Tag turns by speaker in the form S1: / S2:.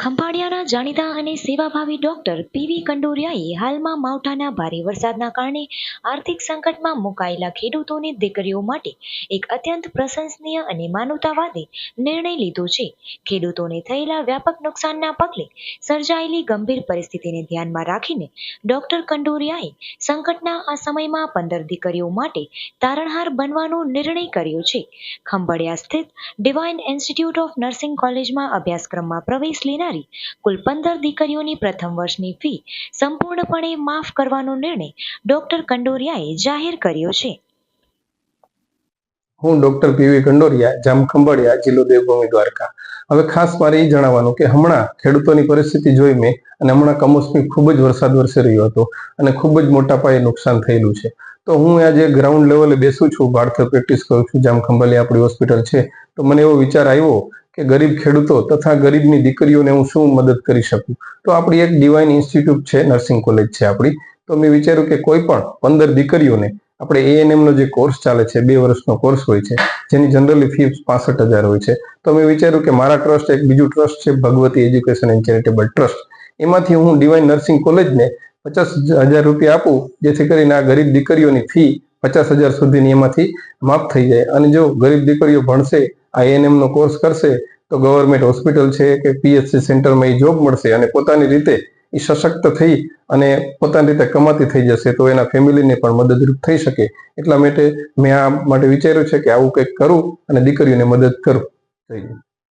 S1: ખંભાળિયાના જાણીતા અને સેવાભાવી ડોક્ટર પીવી કંડોરિયાએ હાલમાં માવઠાના ભારે વરસાદના કારણે આર્થિક સંકટમાં મુકાયેલા ખેડૂતોની દીકરીઓ માટે એક અત્યંત પ્રશંસનીય અને માનવતાવાદી નિર્ણય લીધો છે. ખેડૂતોને થયેલા વ્યાપક નુકસાનના પગલે સર્જાયેલી ગંભીર પરિસ્થિતિને ધ્યાનમાં રાખીને ડોક્ટર કંડોરિયાએ સંકટના આ સમયમાં પંદર દીકરીઓ માટે તારણહાર બનવાનો નિર્ણય કર્યો છે. ખંભાળિયા સ્થિત ડિવાઇન ઇન્સ્ટિટ્યૂટ ઓફ નર્સિંગ કોલેજમાં અભ્યાસક્રમમાં પ્રવેશ લેનારી કુલ પંદર દીકરીઓની પ્રથમ વર્ષની ફી સંપૂર્ણપણે માફ કરવાનો નિર્ણય ડોક્ટર કંડોરિયાએ જાહેર કર્યો છે.
S2: હું ડોક્ટર પીવી કંડોરિયા જામ ખંભાળિયા જિલ્લો દેવભૂમિ દ્વારકા. હવે ખાસ મારે એ જણાવવાનું કે હમણાં ખેડૂતોની પરિસ્થિતિ જોઈ મેં અને હમણાં કમોસમી ખૂબ જ વરસાદ વરસી રહ્યો હતો અને ખૂબ જ મોટા પાયે નુકસાન થયેલું છે. તો હું આજે ગ્રાઉન્ડ લેવલે બેસું છું બાળથર પ્રેક્ટિસ કરું છું જામ ખંભાળિયા આપણી હોસ્પિટલ છે. તો મને એવો વિચાર આવ્યો કે ગરીબ ખેડૂતો તથા ગરીબની દીકરીઓને હું શું મદદ કરી શકું? તો આપણી એક ડિવાઇન ઇન્સ્ટિટ્યૂટ છે નર્સિંગ કોલેજ છે આપણી. તો મેં વિચાર્યું કે કોઈ પણ પંદર દીકરીઓને આપણે એએનએમનો જે કોર્સ ચાલે છે, બે વર્ષનો કોર્સ હોય છે, જેની જનરલી ફી પાસઠ હજાર હોય છે. તો મેં વિચાર્યું કે મારા ટ્રસ્ટ એક બીજું ટ્રસ્ટ છે, Bhagwati education and charitable trust એમાંથી હું ડિવાઇન નર્સિંગ કોલેજને પચાસ હજાર રૂપિયા આપું, જેથી કરીને આ ગરીબ દીકરીઓની ફી પચાસ હજાર સુધીની એમાંથી માફ થઈ જાય. અને જો ગરીબ દીકરીઓ ભણશે, આ એએનએમ કોર્સ કરશે, તો ગવર્મેન્ટ હોસ્પિટલ છે કે પીએચસી સેન્ટરમાં એ જોબ મળશે અને પોતાની રીતે એ સશક્ત થઈ અને પોતાની રીતે કમાતી થઈ જશે, તો એના ફેમિલીને પણ મદદરૂપ થઈ શકે. એટલા માટે મેં આ માટે વિચાર્યું છે કે આવું કંઈક કરું અને દીકરીઓને મદદ કરું. થઈ ગયું